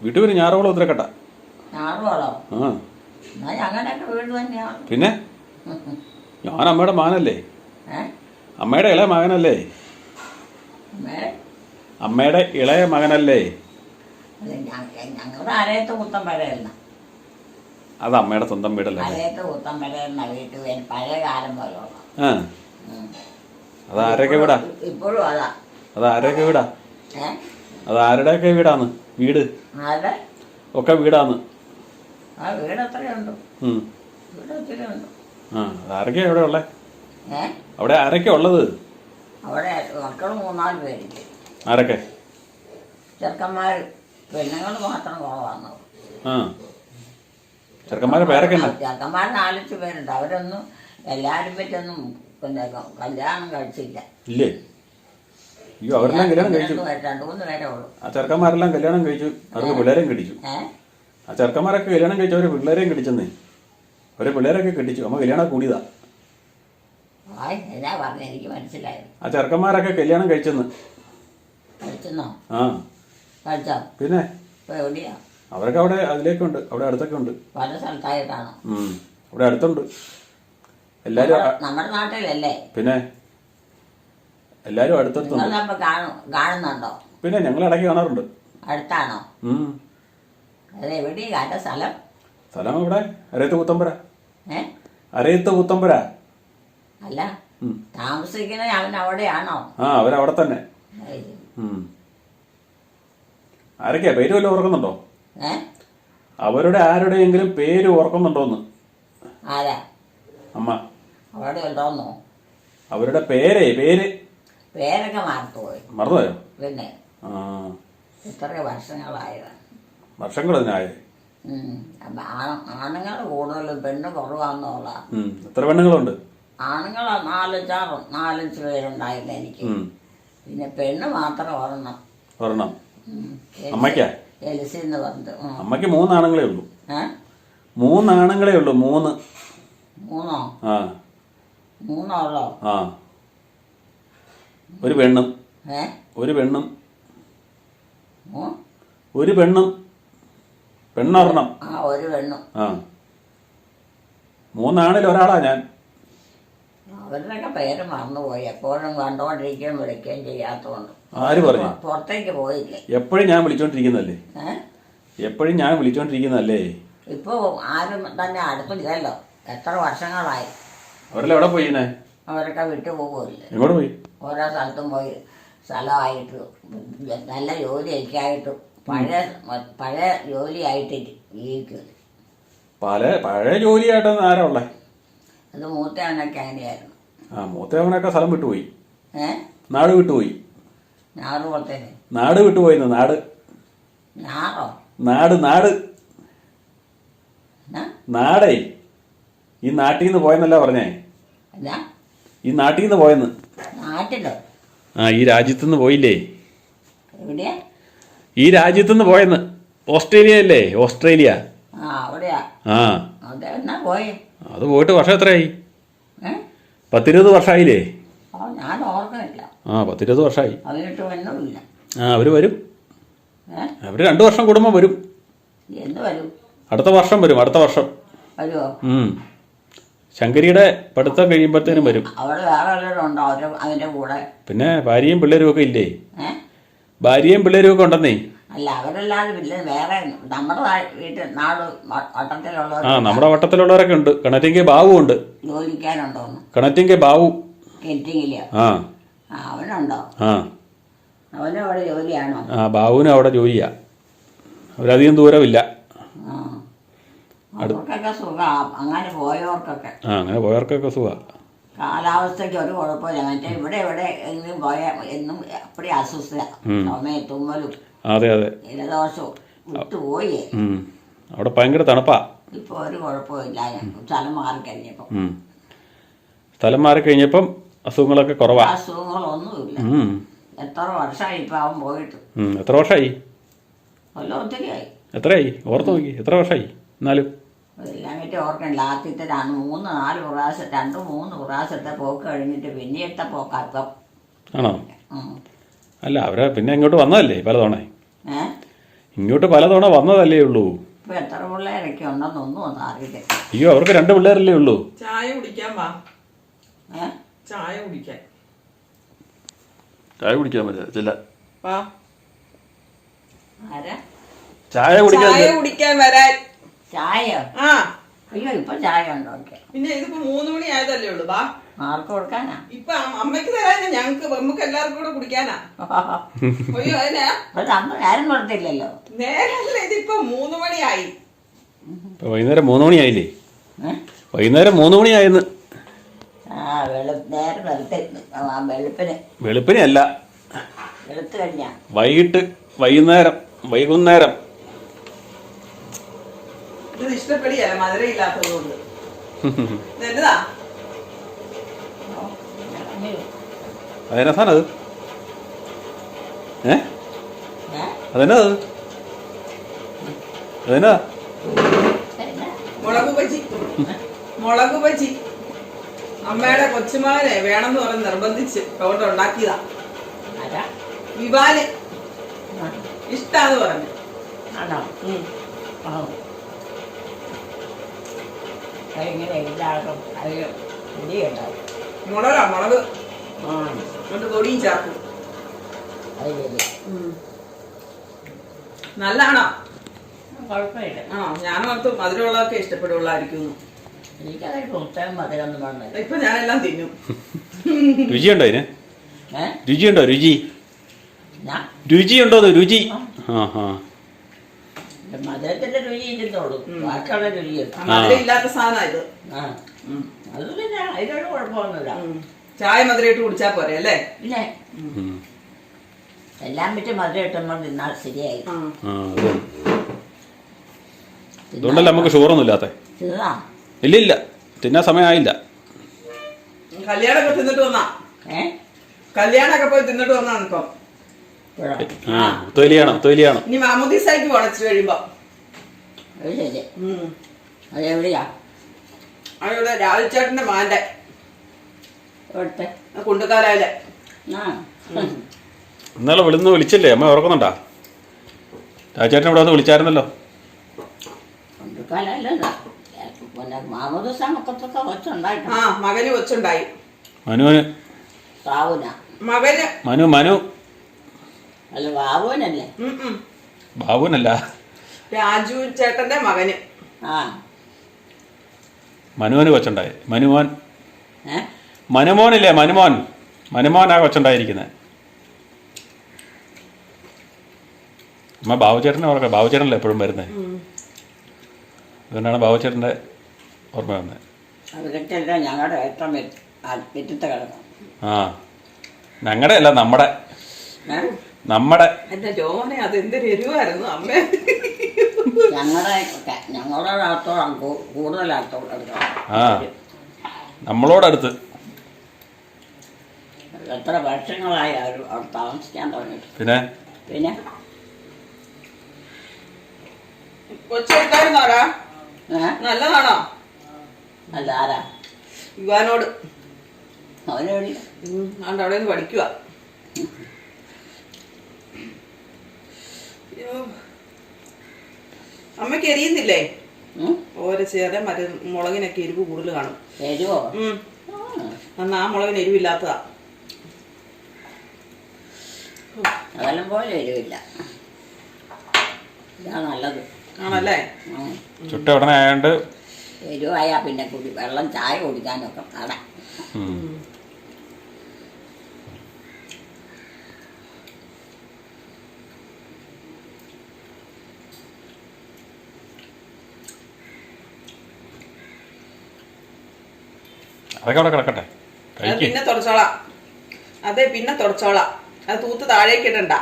വീട്ടുപേര് ഞാറോളം ഉത്തരക്കട്ട. ഞാറുകളോ ആ. എന്നാ ഞങ്ങളുടെയൊക്കെ വീട് തന്നെയാണ് പിന്നെ? ഞാൻ അമ്മയുടെ മകനല്ലേ അമ്മയുടെ ഇളയ മകനല്ലേ? അമ്മേ അമ്മയുടെ ഇളയ മകനല്ലേ? അത് ഞ- ഞങ്ങളുടെ അരയത്ത് കുത്തം പഴയല്ല. അത് അമ്മയുടെ സ്വന്തം വീടല്ലേ? അരയത്ത് കുത്തം പഴയുന്ന വീട്ടുപേര് പഴയ കാലം പോലുള്ള ആ. അത് ആരൊക്കെ വീടാ? ഇപ്പോഴും അതാ. അത് ആരൊക്കെ വീടാ? അത് ആരുടെയൊക്കെ വീടാണ്? വീട്? ഒക്കെ വീടാണ്. ആ അത് ആരൊക്കെയാ ഇവിടെ ഉള്ളേ? അവിടെ ആരൊക്കെയാ ഉള്ളത്? അവിടെ മക്കൾ മൂന്നാൽ പേരുണ്ട് ആരൊക്കെ? ചെറുക്കന്മാർ പെണ്ണുങ്ങൾ മാത്രം കുറവാണ്. ആ. ചെറുക്കന്മാരെ പേരൊക്കെ ചെറുക്കന്മാർ നാലഞ്ച് പേരുണ്ട്. അവരൊന്നും എല്ലാവരും പറ്റൊന്നും പിന്നെ കല്യാണം കഴിച്ചില്ല. ഇല്ലേ? അയ്യോ അവരെല്ലാം കല്യാണം കഴിച്ചു. രണ്ട് മൂന്ന് പേരേ ഉള്ളൂ. ആ ചെറുക്കന്മാരെല്ലാം കല്യാണം കഴിച്ചു അവർക്ക് പിള്ളേരെയും കെട്ടിച്ചു. ആ ചെറുക്കന്മാരൊക്കെ കല്യാണം കഴിച്ചു അവരെ പിള്ളേരെയും കെട്ടിച്ചെന്നേ. അവരെ പിള്ളേരൊക്കെ കെട്ടിച്ചു. അമ്മ കല്യാണം കൂടിയതാ. ആയ് എന്നാ പറഞ്ഞ എനിക്ക് മനസ്സിലായി. ആ ചെറുക്കന്മാരൊക്കെ കല്യാണം കഴിച്ചെന്ന്. കഴിച്ചെന്നോ? ആ. കഴിച്ചോ? പിന്നെ? ഇപ്പൊ എവിടെയാ? അവരൊക്കെ അവിടെ അതിലേക്കുണ്ട് അവിടെ അടുത്തൊക്കെ ഉണ്ട് പല സ്ഥലത്തായിട്ടാണോ? ഉം. അവിടെ അടുത്തുണ്ട്. എല്ലാരും നമ്മുടെ നാട്ടിലല്ലേ? പിന്നെ? എല്ലാരും അടുത്തടുത്തുണ്ട്. കാണു കാണുന്നുണ്ടോ? പിന്നെ ഞങ്ങൾ ഇടയ്ക്ക് കാണാറുണ്ട്. അടുത്താണോ? ഉം. അത് എവിടെയാ? അതിന്റെ സ്ഥലം? സ്ഥലം ഇവിടെ അരയത്ത് കുത്തമ്പുര. ഏ? അരയത്ത് കുത്തമ്പുര. അല്ല താമസിക്കുന്ന അവൻ അവിടെയാണോ? ആ അവരവിടെ തന്നെ. ഉം. ആരൊക്കെയാ? പേര് വല്ലതും ഓർക്കുന്നുണ്ടോ? ഏ? അവരുടെ ആരുടെയെങ്കിലും പേര് ഓർക്കുന്നുണ്ടോന്ന്? ആരാ? അമ്മ. അവിടെ ഉണ്ടോന്നോ? അവരുടെ പേരേ പേര്. പേരൊക്കെ മറന്നുപോയി. മറന്നുപോയോ? പിന്നെ ആ. ഇത്ര വർഷങ്ങളായത്. വർഷങ്ങൾ അതിനായേ ആണുങ്ങൾ കൂടുതലും പെണ്ണ് കുറവാന്നുള്ള. എത്ര പെണ്ണുങ്ങളുണ്ട്? ആണുങ്ങൾ നാലഞ്ചാറ് നാലഞ്ച് പേരുണ്ടായിരുന്നു എനിക്ക്. പിന്നെ പെണ്ണ് മാത്രം ഒരെണ്ണം. ഒരെണ്ണം. അമ്മയ്ക്കാ? എലിസി എന്ന് പറഞ്ഞത്. അമ്മയ്ക്ക് മൂന്നാണുങ്ങളേ ഉള്ളൂ. മൂന്നാണുങ്ങളേ ഉള്ളൂ. മൂന്ന്. മൂന്നോ? ആ. മൂന്നോ ഉള്ളോ? ആ. ഒരു പെണ്ണും ഒരു പെണ്ണും ഒരു പെണ്ണും പെണ്ണൊരെണ്ണം. ആ ഒരു പെണ്ണും. ആ. മൂന്നാണിൽ ഒരാളാ ഞാൻ. അവരുടെയൊക്കെ പേര് മറന്നുപോയി. എപ്പോഴും കണ്ടോണ്ടിരിക്കുകയും വിളിക്കുകയും ചെയ്യാത്തതുകൊണ്ട് ആര് പറഞ്ഞു? പുറത്തേക്ക് പോയില്ലേ? എപ്പോഴും ഞാൻ വിളിച്ചോണ്ടിരിക്കുന്നല്ലേ എപ്പോഴും ഞാൻ വിളിച്ചോണ്ടിരിക്കുന്നല്ലേ ഇപ്പൊ ആരും തന്നെ അടുപ്പില്ലല്ലോ എത്ര വർഷങ്ങളായി. അവരെല്ലാം എവിടെ പോയിനെ അവരൊക്കെ വിട്ടു പോകുമല്ലേ എങ്ങോട്ട് പോയി? ഓരോ സ്ഥലത്തും പോയി സ്ഥലമായിട്ട് നല്ല ജോലി ആയിട്ട് പഴയ പഴയ ജോലിയായിട്ട് ജീവിക്കും പല പഴയ ജോലിയായിട്ടാണ് ആരാ ഉള്ളേ? അത് മൂത്തവനൊക്കെ അങ്ങനെയായിരുന്നു ആ മൂത്തവനൊക്കെ സ്ഥലം വിട്ടുപോയി. ഏഹ് നാട് വിട്ടുപോയി. ഞാറ് പോലത്തേന് നാട് വിട്ടുപോയിന്ന്? നാട്? ഞാറോ നാട് നാട്. എന്നാ? നാടേ. ഈ നാട്ടിൽ നിന്ന് പോയെന്നല്ല പറഞ്ഞേ? എന്നാ? ഈ നാട്ടിൽ നിന്ന് പോയെന്ന്. നാട്ടിലോ? ആ ഈ രാജ്യത്തുനിന്ന് പോയില്ലേ? എവിടെയാ? ഈ രാജ്യത്തുനിന്ന് പോയെന്ന്. ഓസ്ട്രേലിയ അല്ലേ ഓസ്ട്രേലിയ. ആ അവിടെയാ. ആ. പോയി? അത് പോയിട്ട് വർഷം എത്രയായി ഏ? പത്തിരുപത് വർഷമായില്ലേ? ഓ ഞാൻ ആ പത്തിരുപത് വർഷമായി. ഒന്നുമില്ല ആ അവർ വരും. അവർ അവർ രണ്ട് വർഷം കുടുംബം വരും. എന്ന് വരും? അടുത്ത വർഷം വരും അടുത്ത വർഷം. വരുമോ ഉം. ശങ്കരിയുടെ പഠിത്തം കഴിയുമ്പോഴത്തേനും വരും. അവിടെ വേറെ വല്ലവരും ഉണ്ടോ? അവർ അതിന്റെ കൂടെ? പിന്നെ ഭാര്യയും പിള്ളേരും ഒക്കെ ഇല്ലേ? ഏ? ഭാര്യയും പിള്ളേരും ഒക്കെ ഉണ്ടെന്നേ? അല്ല അവരല്ലാതെ പിന്നെ വേറെ നമ്മുടെ നാ- വീട്ടിൽ നാട് വ- വട്ടത്തിലുള്ളവർ ആ നമ്മുടെ വട്ടത്തിലുള്ളവരൊക്കെ ഉണ്ട്. കണറ്റിങ്കെ ബാബു ഉണ്ട്. ജോലിക്കാനുണ്ടോന്ന് കണറ്റിങ്കെ ബാബു കെറ്റിങ്ങില്ല ആ. ആ അവനുണ്ടോ? ആ. അവനും അവിടെ ജോലിയാണോ? ആ ബാബുവിനും അവിടെ ജോലിയാ. അവരധികം ദൂരമില്ല അങ്ങനെ പോയവർക്കൊക്കെ. ആ അങ്ങനെ പോയവർക്കൊക്കെ സുഖ. കാലാവസ്ഥയ്ക്ക് ഒരു കുഴപ്പമില്ല. മറ്റേ ഇവിടെ ഇവിടെ എങ്കിലും പോയ എന്നും അപ്പടി അസ്വസ്ഥ ചുമയും തുമ്മലും അതെ അതെ. ജലദോഷവും വിട്ടുപോയി. അവിടെ ഭയങ്കര തണുപ്പാ. ഇപ്പൊ ഒരു കുഴപ്പമില്ല സ്ഥലം ഉം. സ്ഥലം മാറി കഴിഞ്ഞപ്പം അസുഖങ്ങളൊക്കെ കുറവാ. അസുഖങ്ങളൊന്നുമില്ല. എത്ര വർഷമായി ഇപ്പൊ അവൻ പോയിട്ട്. എത്ര വർഷമായി കൊല്ലം ഒത്തിരിയായി. എത്രയായി? ഓർത്ത് നോക്കി. എത്ര വർഷമായി എന്നാലും. എല്ലാം പറ്റി ഓർക്കണില്ല. ആദ്യത്തെ രണ്ട് മൂന്ന് നാല് പ്രാവശ്യം രണ്ട് മൂന്ന് പ്രാവശ്യത്തെ പോക്ക് കഴിഞ്ഞിട്ട് പിന്നെ ഇട്ട ഇപ്പം ആണോ അല്ല അവരെ പിന്നെ ഇങ്ങോട്ട് വന്നതല്ലേ പലതവണ? ഇങ്ങോട്ട് പലതവണ വന്നതല്ലേ ഉള്ളൂ. ഇപ്പൊ എത്ര പിള്ളേരൊക്കെ ഉണ്ടെന്നൊന്നും ഒന്നും അറിയില്ല അയ്യോ അവർക്ക് രണ്ട് പിള്ളേരല്ലേ ഉള്ളൂ. ചായ കുടിക്കാൻ വാ. ചായ കുടിക്കാൻ. ചായ കുടിക്കാൻ പറ്റില്ല ചില വാ. ആരാ? ചായ കുടിക്കാൻ ചായ കുടിക്കാൻ വരാൻ ആ. അയ്യോ ഇപ്പൊ ചായ ഉണ്ടോ പിന്നെ ഇതിപ്പോ മൂന്ന് മണി ആയതല്ലേ ഉള്ളൂ ബാ. ആർക്ക് കൊടുക്കാനാ? ഇപ്പൊ അമ്മയ്ക്ക് അമ്മയ്ക്ക് തരാനാ ഞങ്ങക്ക് നമുക്ക് എല്ലാവർക്കും കൂടെ കുടിക്കാനാ. അയ്യോ അതിനാ? അമ്മ നേരം കൊടുത്തില്ലല്ലോ. നേരല്ല ഇതിപ്പോ മൂന്ന് മണിയായി ഇപ്പൊ വൈകുന്നേരം മൂന്ന് മണിയായില്ലേ? വൈകുന്നേരം മൂന്ന് മണിയായിരുന്നു ആ വെളു നേരം വെളുപ്പിന്. വെളുപ്പിനെ അല്ല. വെളുത്ത് കഴിഞ്ഞ? വൈകിട്ട് വൈകുന്നേരം വൈകുന്നേരം. ഇത് ഇഷ്ടപ്പെടിയല്ല മധുരം ഇല്ലാത്തതുകൊണ്ട് എന്നതാ അതെന്നാ സാധനം അത്? ഏ? അതെന്നാ അത്? അതെന്നാ? മുളക് ബജി മുളക് ബജി അമ്മയുടെ കൊച്ചുമകനെ വേണമെന്ന് പറഞ്ഞ് നിർബന്ധിച്ച് അതുകൊണ്ട് ഉണ്ടാക്കിയതാ. വിവാൽ. ഇഷ്ടാന്ന് പറഞ്ഞു. ആണോ? ഇങ്ങനെ എല്ലാവർക്കും അത് ഇടിയുണ്ടാവും മുളകാ മുളക്. എന്നിട്ട് പൊടിയും ചേർക്കും. അത് നല്ലതാണോ? കുഴപ്പമില്ല. ആ ഞാൻ ഓർത്ത് മധുരമുള്ളതൊക്കെ ഇഷ്ടപ്പെടുള്ളായിരിക്കും എനിക്കതൊരു പുസ്തകം മതിലൊന്നും വേണ്ടത് ഇപ്പൊ ഞാനെല്ലാം തിന്നും. രുചിയുണ്ടോ അതിന്? ഏ? രുചിയുണ്ടോ രുചി? ഞാൻ രുചിയുണ്ടോ അത് രുചി? ആ. ആ ഇത് മധുരത്തിന്റെ രുചി ഇല്ലെന്നുള്ളൂ ബാക്കിയുള്ള രുചിയുണ്ട് ആ, മധുരം ഇല്ലാത്ത സാധനം ഇത്. ആ. അത് പിന്നെ അതിനൊരു കുഴപ്പമൊന്നുമില്ല. ചായ മധുരം ഇട്ട് കുടിച്ചാ പോരെ അല്ലേ? പിന്നെ എല്ലാം വിറ്റ് മധുരം ഇട്ടുമ്പോൾ നിന്നാൽ ശരിയായി. അതുകൊണ്ടല്ല നമുക്ക് ഷുഗറൊന്നും ഇല്ലാത്ത? തിന്നാ. ഇല്ല ഇല്ല തിന്നാൻ സമയമായില്ല. കല്യാണമൊക്കെ തിന്നിട്ട് വന്നാ? ഏ? കല്യാണമൊക്കെ പോയി തിന്നിട്ട് വന്നാണ് ഇപ്പം ഇപ്പോഴോ? ആ. തൊലിയാണോ തൊലിയാണോ. ഇനി മാമുദീസായിക്ക് വളച്ചു കഴിയുമ്പോ അത് ശരി. ഉം. അതെവിടെയാ അവിടെ രാജുചേട്ടന്റെ മാന്റെ ഇവിടുത്തെ കുണ്ടുകാലായിലെ. ആ. ഇന്നലെ വിളിന്ന് വിളിച്ചില്ലേ? അമ്മ ഓർക്കുന്നുണ്ടാ രാജേട്ടൻ ഇവിടെ വന്ന് വിളിച്ചായിരുന്നല്ലോ. കൊണ്ടുക്കാലല്ലോ പിന്നെ മാമൂദ് സമക്കത്തൊക്കെ വെച്ചുണ്ടായിട്ട് ആ മകന് കൊച്ചുണ്ടായി. മനുവിന്. സാവുന. മകന്. മനു മനു. അല്ല ബാബുവിനല്ലേ. ബാബുവിനല്ല. രാജു ചേട്ടന്റെ മകന്. ആ. മനുവിന് കൊച്ചുണ്ടായി. മനുമോൻ. ഏ? മനുമോനില്ലേ മനുമോൻ? മനുമോനാ കൊച്ചുണ്ടായിരിക്കുന്നത് അമ്മ ബാബുചേട്ടനെ ഓർക്കാം. ബാബുചേട്ടനല്ലേ എപ്പോഴും വരുന്നത്. അതുകൊണ്ടാണ് ബാബുചേട്ടന്റെ ഓർമ്മ വന്നത് ഞങ്ങളുടെ ഏറ്റവും കിടക്കും. ആ. ഞങ്ങളുടെ അല്ല നമ്മുടെ. ഏ? നമ്മുടെ എന്റെ ജോനെ അത് എന്തൊരു എരിവായിരുന്നു അമ്മ. ഞങ്ങളുടെ ഞങ്ങളുടെ കൂടുതൽ ആ നമ്മളോടടുത്ത്. എത്ര വർഷങ്ങളായി അവർ അവിടെ താമസിക്കാൻ തുടങ്ങിയിട്ട്. പിന്നെ? പിന്നെ? കൊച്ചുണ്ടായിരുന്നോടാ നല്ലതാണോ? അല്ല ആരാ? യുവാനോട്. അവനോട്. അവിടെ നിന്ന് പഠിക്കുക അമ്മയ്ക്ക് എരിയുന്നില്ലേ? ഓരോ ചേര മര മുളകിനൊക്കെ എരിവ് കൂടുതൽ കാണും. എരിവോ? ഉം. അന്ന് ആ മുളകിന് എരിവില്ലാത്തതാ. അതെല്ലാം പോലെ എരിവില്ല. ഇതാ നല്ലത്. ആണല്ലേ. ചുട്ട ഉടനെ ആയതുകൊണ്ട് എരിവായാൽ പിന്നെ കുടി വെള്ളം ചായ കുടിക്കാനൊക്കെ അവിടെ അതൊക്കെ അവിടെ കിടക്കട്ടെ. അത് കഴിക്ക്. പിന്നെ തുടച്ചോളാം. അതെ പിന്നെ തുടച്ചോളാം. അത് തൂത്ത് താഴേക്ക് ഇടണ്ട.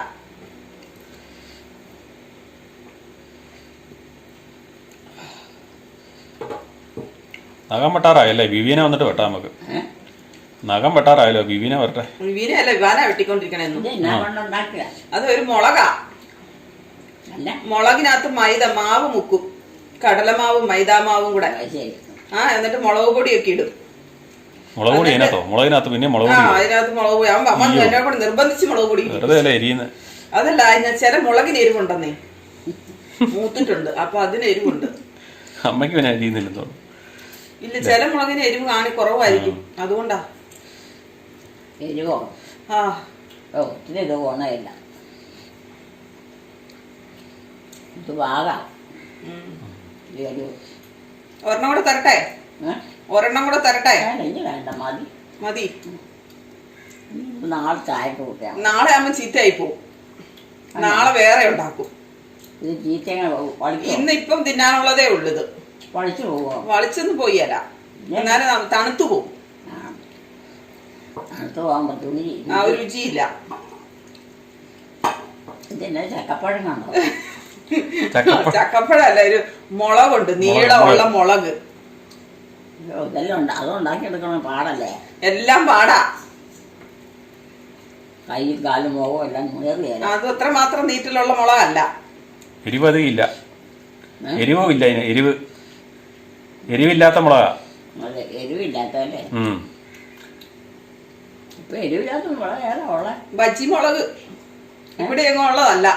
നഖം വെട്ടാറായല്ലേ? വിവീനെ വന്നിട്ട് വെട്ടാം നമുക്ക്. ഏ? നഖം വെട്ടാറായല്ലോ? വിവീനെ വരട്ടെ. വീനയല്ല വിവാന വെട്ടിക്കൊണ്ടിരിക്കണെന്നു ഇത് എന്നാ കൊണ്ടുണ്ടാക്കുക അത് ഒരു മുളകാ. അല്ല. മുളകിനകത്ത് മൈദ മാവ് മുക്കും. കടലമാവും മൈദാമാവും കൂടെ. അത് ശരി. ആ എന്നിട്ട് മുളക് പൊടിയൊക്കെ ഇടും. മുളക് പൊടി അതിനകത്തോ? മുളകിനകത്ത് പിന്നെ മുളക് ആ പൊടി അതിനകത്ത് മുളക് പൊടി. അമ്മ അമ്മ എന്നെ കൂടെ നിർബന്ധിച്ച് മുളക് പൊടി ഇടിക്കും. വെറുതെ അല്ലേ എരിയുന്നത് അതല്ല അതിന് ചില മുളകിന് എരിവുണ്ടെന്നേ. മൂത്തിട്ടുണ്ട്. അപ്പൊ അതിന് എരിവുണ്ട്. അമ്മയ്ക്ക് പിന്നെ അരിയുന്നില്ലെന്ന് തോന്നുന്നു. ഇല്ല ചില മുളകിന് എരിവ് കാണി കുറവായിരിക്കും. അതുകൊണ്ടാ. എരിവോ? ആ. ഓ ഒത്തിരി ഇത് പോണയില്ല. ഇത് വാകാം ഉം. എരിവ് ഒരെണ്ണം കൂടെ തരട്ടെ? ഏ? ഒരെണ്ണം കൂടെ തരട്ടെ? വേണ്ട ഇനി വേണ്ട മതി. മതി. നാളെ ചായക്ക് കൂട്ടിയാൽ നാളെ ചീത്തയായി പോവും. നാളെ വേറെ ഉണ്ടാക്കും. ഇത് ചീത്തങ്ങൾ വളിക്കോ ഇന്ന് ഇപ്പം തിന്നാനുള്ളതേ ഉള്ളത്. വളിച്ചൊന്ന് പോവോ? വളിച്ചൊന്നും പോയല്ല എന്നാലും ന- തണുത്തു പോവും. ആ. അടുത്ത് പോകുമ്പോൾ തുണി ആ ഒരു രുചിയില്ല. ഇതിന്റെ ചക്കപ്പഴം കണ്ടോ? ചക്കപ്പ ചക്കപ്പഴല്ല ഒരു മുളകുണ്ട്. നീളമുള്ള മുളക്. ഇതെല്ലാം ഉണ്ട്. അത് ഉണ്ടാക്കിയെടുക്കണ പാടല്ലേ? എല്ലാം പാടാ. കൈയും കാലും മുഖവും എല്ലാം അത് അത്ര മാത്രം നീറ്റിലുള്ള മുളകല്ല. എരിവ് അധികം ഇല്ല എരിവോ ഇല്ല അതിന്. എരിവ്. എരിവില്ലാത്ത മുളകാ. അത് എരിവില്ലാത്തല്ലേ ഉം. ഇപ്പൊ എരിവില്ലാത്ത മുളക് ഏതാ ഉള്ളത് ബജി മുളക്. ഇവിടെ എങ്ങും ഉള്ളതല്ല.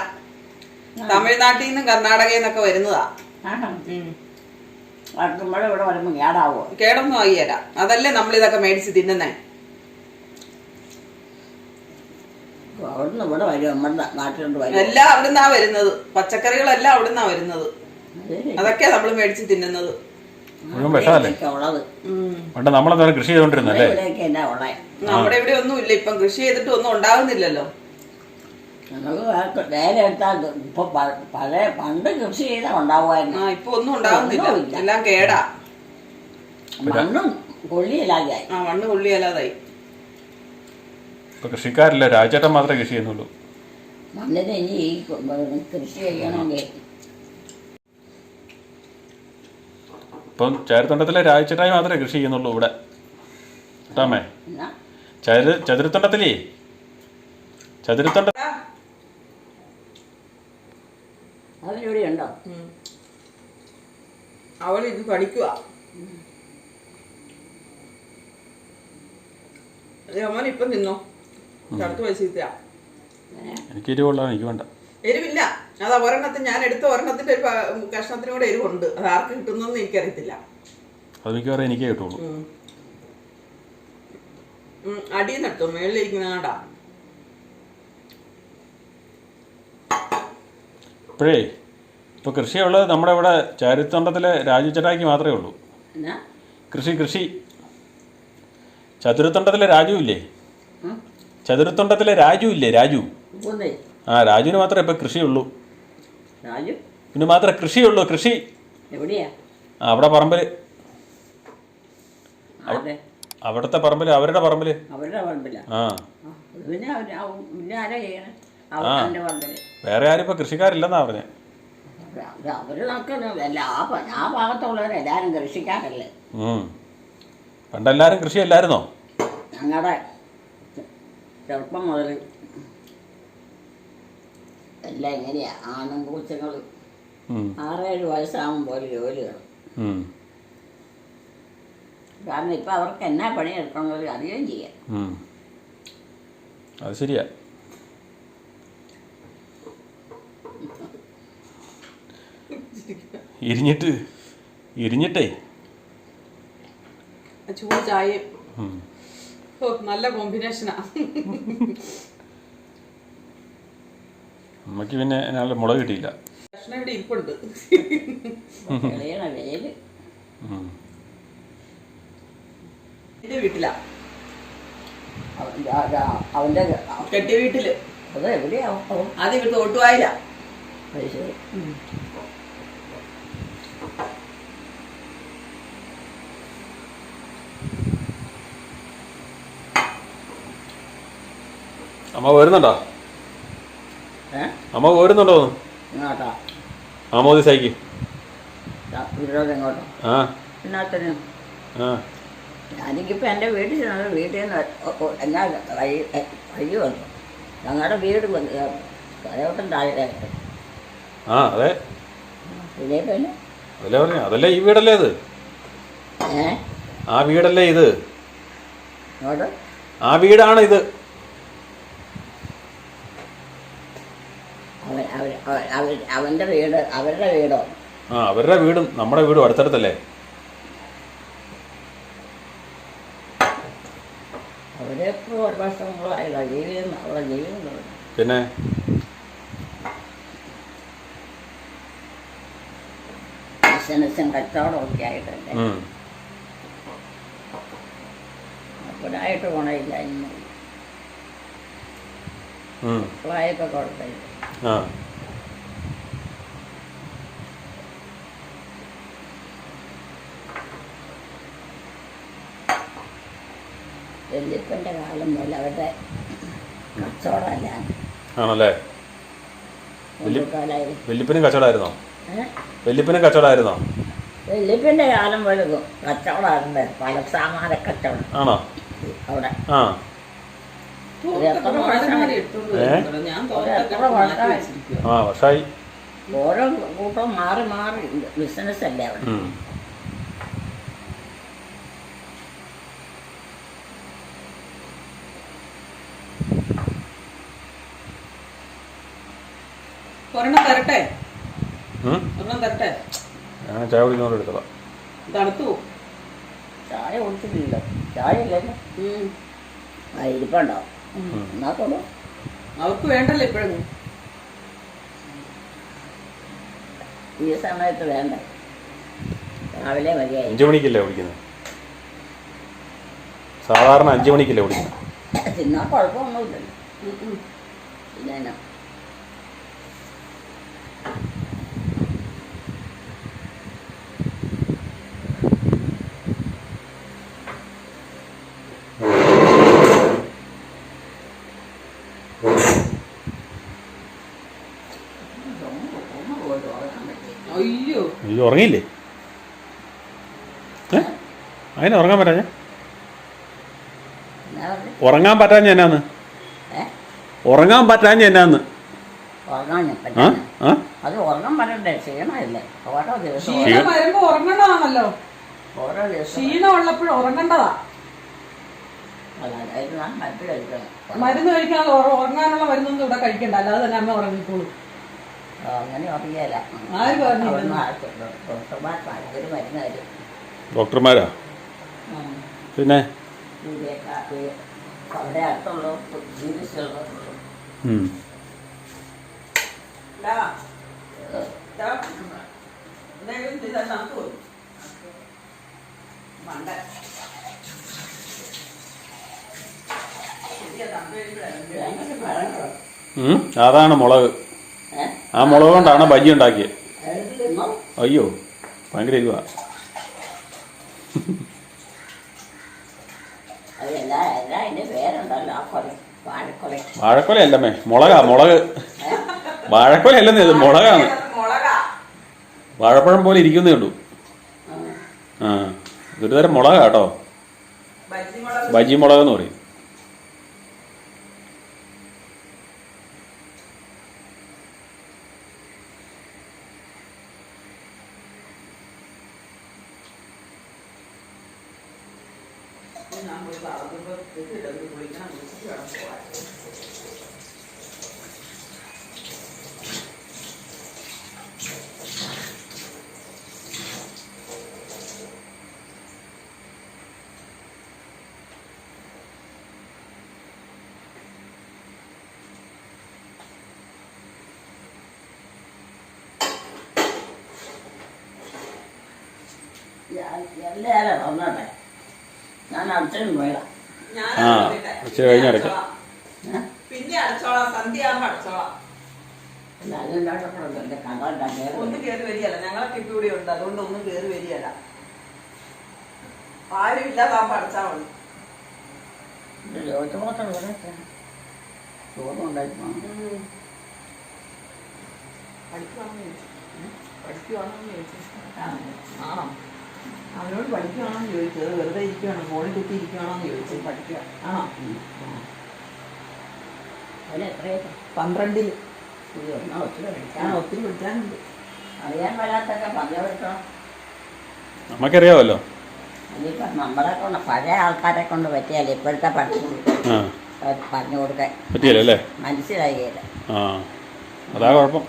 തമിഴ്നാട്ടിൽ നിന്നും കർണാടകയിൽ നിന്നൊക്കെ വരുന്നതാ. ആണോ? ഉം. വട്ടുമ്പോൾ ഇവിടെ വരുമ്പോൾ കേടാവോ? കേടൊന്നും ആയില്ല. അതല്ലേ നമ്മൾ ഇതൊക്കെ മേടിച്ച് തിന്നുന്നേ. അവിടുന്ന് ഇവിടെ വരും നമ്മുടെ നാട്ടിലോട്ട് വരും. എല്ലാം അവിടുന്നാ വരുന്നത്. പച്ചക്കറികളെല്ലാം അവിടുന്നാ വരുന്നത്. അതൊക്കെ അതൊക്കെയാ നമ്മൾ മേടിച്ച് തിന്നുന്നത്. മുഴുവൻ വിഷമല്ലേ? പണ്ട് കൃഷി ചെയ്തോണ്ടിരുന്നല്ലേ നമ്മുടെ ഇവിടെ ഒന്നും ഇല്ല ഇപ്പം കൃഷി ചെയ്തിട്ട് ഒന്നും ഉണ്ടാകുന്നില്ലല്ലോ നമുക്ക് വേല എടുത്താൽ ഇപ്പൊ പഴയ പണ്ട് കൃഷി ചെയ്താൽ ഉണ്ടാവുമായിരുന്നു. ആ ഇപ്പൊ ഒന്നും ഉണ്ടാകുന്നില്ല എല്ലാം കേടാ. മണ്ണും കൊള്ളിയില്ലാതെയായി ആ മണ്ണ് കൊള്ളിയല്ലാതായി. ഇപ്പൊ കൃഷിക്കാരില്ല. രാജേട്ടൻ മാത്രമേ കൃഷി ചെയ്യുന്നുള്ളൂ. മണ്ണിന് ഇനി ഈ കൃഷി ചെയ്യണമെങ്കിൽ. ഇപ്പം ചേരത്തുണ്ടത്തിലെ രാജചേട്ടായി മാത്രമേ കൃഷി ചെയ്യുന്നുള്ളൂ ഇവിടെ. കേട്ടാമേ? ചതുര ചതുരത്തൊണ്ടത്തിലേ? ചതുരത്തൊണ്ട അതിലൂടെ അവൾ ഇത് പഠിക്കുക അമ്മൻ ഇപ്പം തിന്നോ? തണുത്ത് വെച്ചിട്ടാ എനിക്ക് എരിവുള്ളതാണ് എനിക്ക് വേണ്ട. എരിവില്ല. അത് ഒരെണ്ണത്തിന് ഞാൻ എടുത്ത ഒരെണ്ണത്തിന്റെ ഒരു കഷ്ണത്തിനും കൂടെ എരിവുണ്ട്. അത് ആർക്ക് കിട്ടുന്നതെന്ന് എനിക്കറിയത്തില്ല. അത് മിക്കവാറും എനിക്കേ കിട്ടുള്ളൂ. അടിയിൽ നട്ടോ മേളിലിരിക്കുന്ന ഇപ്പോഴേ ഇപ്പോൾ കൃഷിയുള്ളത് നമ്മുടെ ഇവിടെ ചതുരത്തൊണ്ടത്തിലെ രാജുചേട്ടായിക്ക് മാത്രമേ ഉള്ളൂ. കൃഷി കൃഷി. ചതുരത്തൊണ്ടത്തിലെ രാജു ഇല്ലേ? ചതുരത്തൊണ്ടത്തിലെ രാജു ഇല്ലേ? രാജു. ആ രാജുവിന് മാത്രമേ ഇപ്പം കൃഷിയുള്ളൂ. പിന്നെ മാത്രമേ കൃഷിയുള്ളൂ കൃഷി. ആ അവിടെ പറമ്പിൽ അവിടത്തെ പറമ്പിൽ അവരുടെ പറമ്പിൽ പറമ്പില്ല ആ. പറമ്പിൽ. വേറെ ആരും ഇപ്പൊ കൃഷിക്കാരില്ലെന്നാ പറഞ്ഞത് അവർ അവർ നോക്കുന്നത് അല്ല ആ പ- ആ ഭാഗത്തുള്ളവരെല്ലാരും കൃഷിക്കാരല്ലേ ഉം. പണ്ടെല്ലാവരും കൃഷി അല്ലായിരുന്നോ ഞങ്ങളുടെ ചെറുപ്പം മുതൽ എല്ലാം എങ്ങനെയാ ആണും പൂച്ചങ്ങൾ ഉം. ആറേഴ് വയസ്സാകുമ്പോൾ ഉം. കാരണം ഇപ്പം അവർക്ക് എന്നാ പണി എടുക്കണമെന്ന് അറിയുകയും ചെയ്യാം. അത് ശരിയാ ഇരിഞ്ഞിട്ട് ഇരിഞ്ഞിട്ടേ. ആ ചൂട്. നല്ല കോമ്പിനേഷനാ. അമ്മയ്ക്ക് പിന്നെ നല്ല മുളക് കിട്ടിയില്ല. കഷ്ണം ഇവിടെ ഇരിപ്പുണ്ട്. എന്റെ വീട്ടിലാ? അവന്റെ കെട്ടിയ വീട്ടിൽ. അത് എവിടെയാവും അത് ഇവിടുത്തെ ഒട്ടുവായില്ല അത് ശരി. അമ്മ വരുന്നുണ്ടോ? അമ്മ വരുന്നുണ്ടോ ഇങ്ങോട്ടാ. ആ മോദി സൈക്ക്. വിരോധം എന്റെ വീട്ടിൽ വീട്ടിൽ നിന്ന് എന്നാ വഴി വഴി വന്നു. ഞങ്ങളുടെ വീട് കരയോട്ടം താഴെ ആ അതെ. അതല്ലേ പറഞ്ഞു അതല്ലേ ഈ വീടല്ലേ ഇത്? ആ വീടല്ലേ ഇത്? ആ വീടാണ് ഇത്. അവന്റെ വീട് അവരുടെ വീടോ? ആ അവരുടെ വീടും നമ്മുടെ വീടും അടുത്തടുത്തല്ലേ? അവരെപ്പോൾ ഒരു വർഷങ്ങളായല്ലോ ജീവിതം അവരുടെ ജീവിതം തുടങ്ങി പിന്നെ? ബിസിനസ്സും കച്ചവടമൊക്കെ ആയിട്ടല്ലേ? ഉം. അപ്പോഴായിട്ട് ഗുണമില്ല ഇന്ന്. മക്കളായപ്പോൾ കുഴപ്പമില്ല. വല്യപ്പന്റെ കാലം മുതൽ അവരുടെ കച്ചവടമല്ല. ആണല്ലേ? വല്യപ്പനും കച്ചവടമായിരുന്നോ? വല്യപ്പനും കച്ചവടമായിരുന്നോ? വല്യപ്പന്റെ കാലം മുതൽ കച്ചവടമായിരുന്നു. പല സാമാന കച്ചവടം. ആണോ? അവിടെ. ആ. വർഷമായി? ഓരോ കൂട്ടം മാറി മാറി. ബിസിനസ് അല്ലേ അവിടെ ഒരെണ്ണം തരട്ടെ? ഒരെണ്ണം തരട്ടെ? ഞാൻ ചായ കുടിക്കുന്നോണ്ട് എടുത്തതാ. തണുത്തു. ചായ കുടിച്ചിട്ടില്ല. ചായ ഇല്ലല്ലോ. ആ ഇരിപ്പുണ്ടാവും. ഉം. എന്നാ കൊള്ളു. അവർക്ക് വേണ്ടല്ലോ ഇപ്പോഴും ഈ സമയത്ത് വേണ്ട. രാവിലെ മതിയായി. അഞ്ചു മണിക്കല്ലേ കുടിക്കുന്നത് സാധാരണ അഞ്ചു മണിക്കല്ലേ കുടിക്കുന്നത് തിന്നാൻ കുഴപ്പമൊന്നുമില്ലല്ലോ. പിന്നെ അയ്യോ അയ്യോ ഉറങ്ങിയില്ലേ? ഏ? അതിന് ഉറങ്ങാൻ പറ്റാ ഉറങ്ങാൻ പറ്റാഞ്ഞ എന്നാന്ന്? ഉറങ്ങാൻ പറ്റാഞ്ഞ എന്നാന്ന്? ഉറങ്ങാൻ ആ? പറ്റാഞ്ഞ അത് ഉറങ്ങാൻ പറ്റണ്ടേ? ക്ഷീണമില്ലേ? ഓരോ ദിവസവും ക്ഷീണം വരുമ്പോ ഉറങ്ങേണ്ടതാണല്ലോ ഓരോ ദിവസവും ക്ഷീണം ഉള്ളപ്പോഴും ഉറങ്ങേണ്ടതാ. മരുന്ന് കഴിക്കണം. കഴിക്കാനുള്ള ഉറങ്ങാനുള്ള മരുന്നൊന്നും ഇവിടെ കഴിക്കണ്ട. അല്ലാതെ തന്നെ അമ്മ ഉറങ്ങിക്കോളൂ. അങ്ങനെ ഡോക്ടർമാരാ? പിന്നെ. അതാണ് മുളക്. ആ മുളക് കൊണ്ടാണ് ബജി ഉണ്ടാക്കിയത്. അയ്യോ ഭയങ്കര കൊല വാഴക്കൊല അല്ലമ്മേ മുളകാ മുളക്. വാഴക്കൊല അല്ലെന്നേ ഇത് മുളകാണ്. മുളകാ വാഴപ്പഴം പോലെ ഇരിക്കുന്നേ ഉള്ളൂ. ആ ഇതൊരു തരം മുളക കേട്ടോ. ബജ്ജി മുളക്. ബജി മുളക് എന്ന് പറയും. ഞാൻ പോയി വളർത്തുമ്പോ കുളിക്കണം കുളിച്ചിട്ട് വേണം പോവാൻ എല്ലാവരും വന്നോട്ടെ ഞാൻ അച്ഛനും പോയതാ ഞാൻ ആ. ഇച്ചിരി കഴിഞ്ഞ് അടയ്ക്കാം. പിന്നെ അടച്ചോളാം. സന്ധ്യ ആകുമ്പോ അടച്ചോളാം. ഒന്നും കേറി വരികയല്ല. ഞങ്ങളൊക്കെ ഇപ്പൊ ഇവിടെ ഉണ്ട്. അതുകൊണ്ട് ഒന്നും കേറി വരികയല്ല. ആരും ഇല്ലാതാകുമ്പോ അടച്ചാ മതി. പഠിക്കുവാണെന്ന് ചോദിച്ചു. ആണോ? അവനോട് പഠിക്കുകയാണോ എന്ന് ചോദിച്ചത്? വെറുതെ ഇരിക്കുകയാണ് ഫോണിൽ കുത്തി ഇരിക്കുകയാണോ എന്ന് ചോദിച്ചത് പഠിക്കുക ആണോ? പന്ത്രണ്ടിൽ ഒത്തിരി ഞാൻ ഒത്തിരി പഠിക്കാനുണ്ട് അറിയാൻ വരാത്തൊക്കെ പറഞ്ഞു പഠിക്കണം നമുക്കറിയാമല്ലോ നമ്മളെ കൊണ്ട് പഴയ ആൾക്കാരെ കൊണ്ട് പറ്റിയാലേ ഇപ്പോഴത്തെ പഠിച്ചു ആ. പറഞ്ഞു കൊടുക്കാൻ പറ്റിയല്ലേ മനസ്സിലായില്ല. ആ അതാ കുഴപ്പം.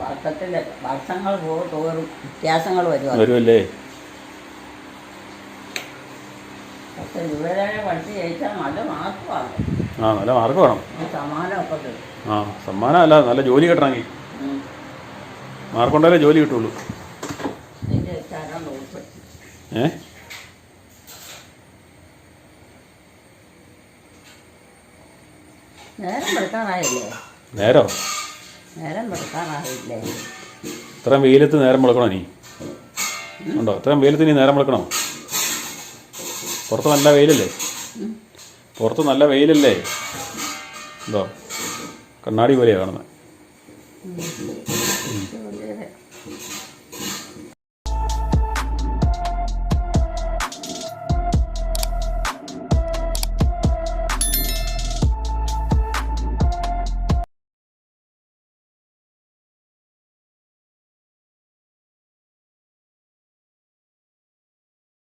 വർഷത്തിൽ വർഷങ്ങൾ പോകും തോറും വ്യത്യാസങ്ങൾ വരും വരുമല്ലേ ആ നല്ല മാർക്ക് വേണം. ആ സമ്മാനം അല്ല നല്ല ജോലി കിട്ടണമെങ്കിൽ. മാർക്കുണ്ടായാലേ ജോലി കിട്ടുള്ളൂ. ഏ? നേരം നേരോ? നേരം ഇത്രയും വെയിലത്ത് നേരം വെളുക്കണോ നീ ഉണ്ടോ? ഇത്രയും വെയിലത്ത് നീ നേരം വിളക്കണോ? പുറത്ത് നല്ല വെയിലല്ലേ? പുറത്ത് നല്ല വെയിലല്ലേ? എന്തോ കണ്ണാടി പോലെയാണ് കാണുന്നത്